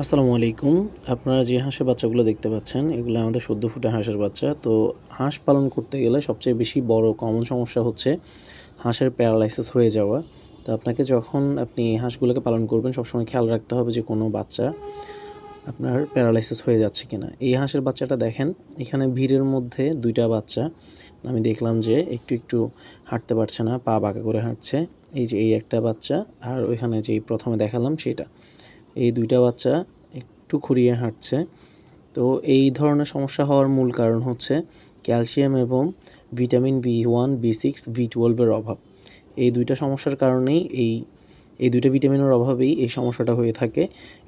আসসালামু আলাইকুম। আপনারা যে হাঁসের বাচ্চাগুলো দেখতে পাচ্ছেন, এগুলো আমাদের সদ্য ফুটে হাঁসের বাচ্চা। তো হাঁস পালন করতে গেলে সবচেয়ে বেশি বড় কমন সমস্যা হচ্ছে হাঁসের প্যারালাইসিস হয়ে যাওয়া। তো আপনাকে যখন আপনি হাঁসগুলোকে পালন করবেন, সবসময় খেয়াল রাখতে হবে যে কোনো বাচ্চা আপনার প্যারালাইসিস হয়ে যাচ্ছে কিনা। এই হাঁসের বাচ্চাটা দেখেন, এখানে ভিড়ের মধ্যে দুইটা বাচ্চা। আমি দেখলাম যে একটু একটু হাঁটতে পারছে না, পা বাঁকা করে হাঁটছে। এই যে এই একটা বাচ্চা, আর ওইখানে যেই প্রথমে দেখালাম সেটা। এই দুইটা বাচ্চা একটু খুঁড়িয়ে হাঁটছে। তো এই ধরনের সমস্যা হওয়ার মূল কারণ হচ্ছে ক্যালসিয়াম এবং vitamin B one, B six, B টুয়েলভের অভাব। এই দুইটা সমস্যার কারণেই এই এই দুইটা ভিটামিনের অভাবেই এই সমস্যাটা হয়ে থাকে।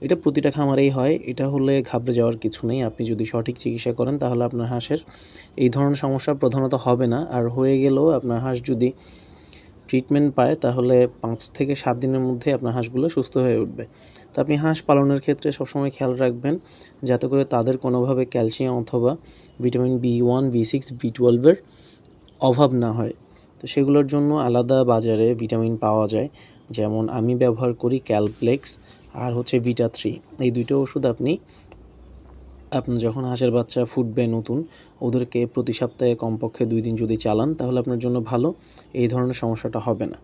এটা প্রতিটা খামারেই হয়, এটা হলে ঘাবড়ে যাওয়ার কিছু নেই। আপনি যদি সঠিক চিকিৎসা করেন তাহলে আপনার হাঁসের এই ধরনের সমস্যা প্রধানত হবে না। আর হয়ে গেলেও আপনার হাঁস যদি ট্রিটমেন্ট পায়, তাহলে পাঁচ থেকে সাত দিনের মধ্যে আপনার হাঁসগুলো সুস্থ হয়ে উঠবে। তো আপনি হাঁস পালনের ক্ষেত্রে সবসময় খেয়াল রাখবেন, যাতে করে তাদের কোনোভাবে ক্যালসিয়াম অথবা vitamin B one B six B টুয়েলভের অভাব না হয়। তো সেগুলোর জন্য আলাদা বাজারে ভিটামিন পাওয়া যায়, যেমন আমি ব্যবহার করি ক্যালপ্লেক্স আর হচ্ছে ভিটা থ্রি এই দুইটা ওষুধ আপনি আপনি যখন হাঁসের বাচ্চা ফুটবে নতুন, ওদেরকে প্রতি সপ্তাহে কমপক্ষে দুই দিন যদি চালান, তাহলে আপনার জন্য ভালো। এই ধরনের সমস্যাটা হবে না।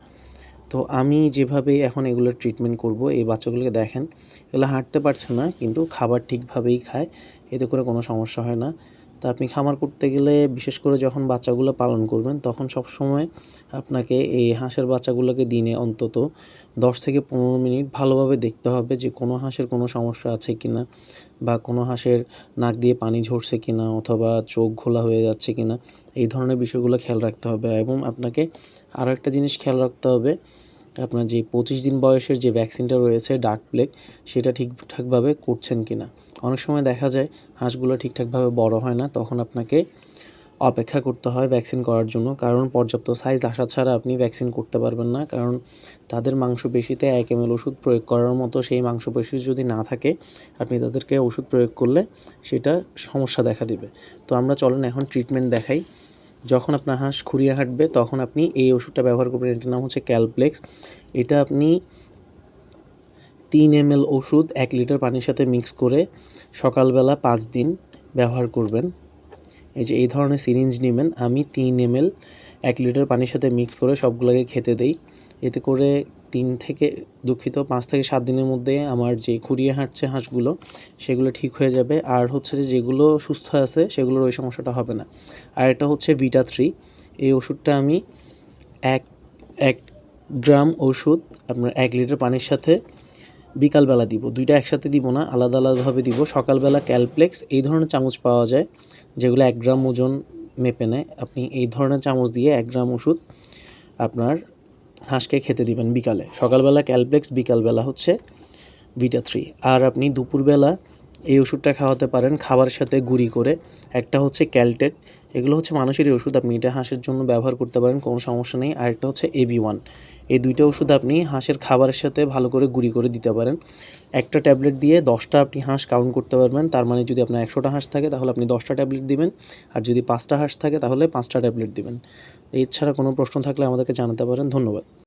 তো আমি যেভাবে এখন এগুলোর ট্রিটমেন্ট করব, এই বাচ্চাগুলোকে দেখেন, এগুলো হাঁটতে পারছে না, কিন্তু খাবার ঠিকভাবেই খায়, এতে করে কোনো সমস্যা হয় না। তা আপনি খামার করতে গেলে বিশেষ করে যখন বাচ্চাগুলো পালন করবেন, তখন সব সময় আপনাকে এই হাঁসের বাচ্চাগুলোকে দিনে অন্তত দশ থেকে পনেরো মিনিট ভালোভাবে দেখতে হবে যে কোনো হাঁসের কোনো সমস্যা আছে কি না বা কোনো হাঁসের নাক দিয়ে পানি ঝরছে কি না অথবা চোখ ঘোলা হয়ে যাচ্ছে কি না এই ধরনের বিষয়গুলো খেয়াল রাখতে হবে। এবং আপনাকে আরও একটা জিনিস খেয়াল রাখতে হবে আপনার যে পঁচিশ দিন বয়সের যে ভ্যাকসিনটা রয়েছে ডার্ক প্লেগ সেটা ঠিকঠাকভাবে করছেন কি না অনেক সময় দেখা যায় হাঁসগুলো ঠিকঠাকভাবে বড় হয় না, তখন আপনাকে অপেক্ষা করতে হয় ভ্যাকসিন করার জন্য। কারণ পর্যাপ্ত সাইজ আসা ছাড়া আপনি ভ্যাকসিন করতে পারবেন না। কারণ তাদের মাংসপেশিতে এক এম এল ওষুধ প্রয়োগ করার মতো সেই মাংসপেশি যদি না থাকে, আপনি তাদেরকে ওষুধ প্রয়োগ করলে সেটা সমস্যা দেখা দিবে। তো আমরা চলেন এখন ট্রিটমেন্ট দেখাই। যখন আপনার হাঁস খুঁড়িয়ে হাঁটবে, তখন আপনি এই ওষুধটা ব্যবহার করবেন। এটার নাম হচ্ছে ক্যালপ্লেক্স। এটা আপনি তিন এম এল ওষুধ, এক লিটার পানির সাথে মিক্স করে সকালবেলা পাঁচ দিন ব্যবহার করবেন। এই যে, এই ধরনের সিরিঞ্জ নেবেন। আমি তিন এম এক লিটার পানির সাথে মিক্স করে সবগুলোকে খেতে দেই। এতে করে তিন থেকে, দুঃখিত, পাঁচ থেকে সাত দিনের মধ্যে আমার যে খুঁড়িয়ে হাঁটছে হাঁসগুলো, সেগুলো ঠিক হয়ে যাবে। আর হচ্ছে যে যেগুলো সুস্থ আছে, সেগুলোর ওই সমস্যাটা হবে না। আর এটা হচ্ছে ভিটা থ্রি এই ওষুধটা আমি এক এক গ্রাম ওষুধ আপনার এক লিটার পানির সাথে বিকালবেলা দিব। দুইটা একসাথে দিব না, আলাদা আলাদাভাবে দিব। সকালবেলা ক্যালপ্লেক্স এই ধরনের চামচ পাওয়া যায়, যেগুলো এক গ্রাম ওজন মেপে নেয়। আপনি এই ধরনের চামচ দিয়ে এক গ্রাম ওষুধ আপনার হাঁসকে খেতে দিবেন বিকালে। সকালবেলা ক্যালপ্লেক্স বিকালবেলা হচ্ছে ভিটা থ্রি আর আপনি দুপুরবেলা এই ওষুধটা খাওয়াতে পারেন খাবারের সাথে গুঁড়ি করে। একটা হচ্ছে ক্যালটেট, এগুলো হচ্ছে মানুষেরই ওষুধ আপনি এটা হাঁসের জন্য ব্যবহার করতে পারেন, কোনো সমস্যা নেই। আর একটা হচ্ছে এবি ওয়ান এই দুইটা ওষুধ আপনি হাঁসের খাবারের সাথে ভালো করে গুঁড়ি করে দিতে পারেন। একটা ট্যাবলেট দিয়ে দশটা আপনি হাঁস কাউন্ট করতে পারবেন, তার মানে যদি আপনার একশোটা হাঁস থাকে তাহলে আপনি দশটা ট্যাবলেট দিবেন, আর যদি পাঁচটা হাঁস থাকে তাহলে পাঁচটা ট্যাবলেট দিবেন। এছাড়া কোনো প্রশ্ন থাকলে আমাদেরকে জানাতে পারেন, ধন্যবাদ।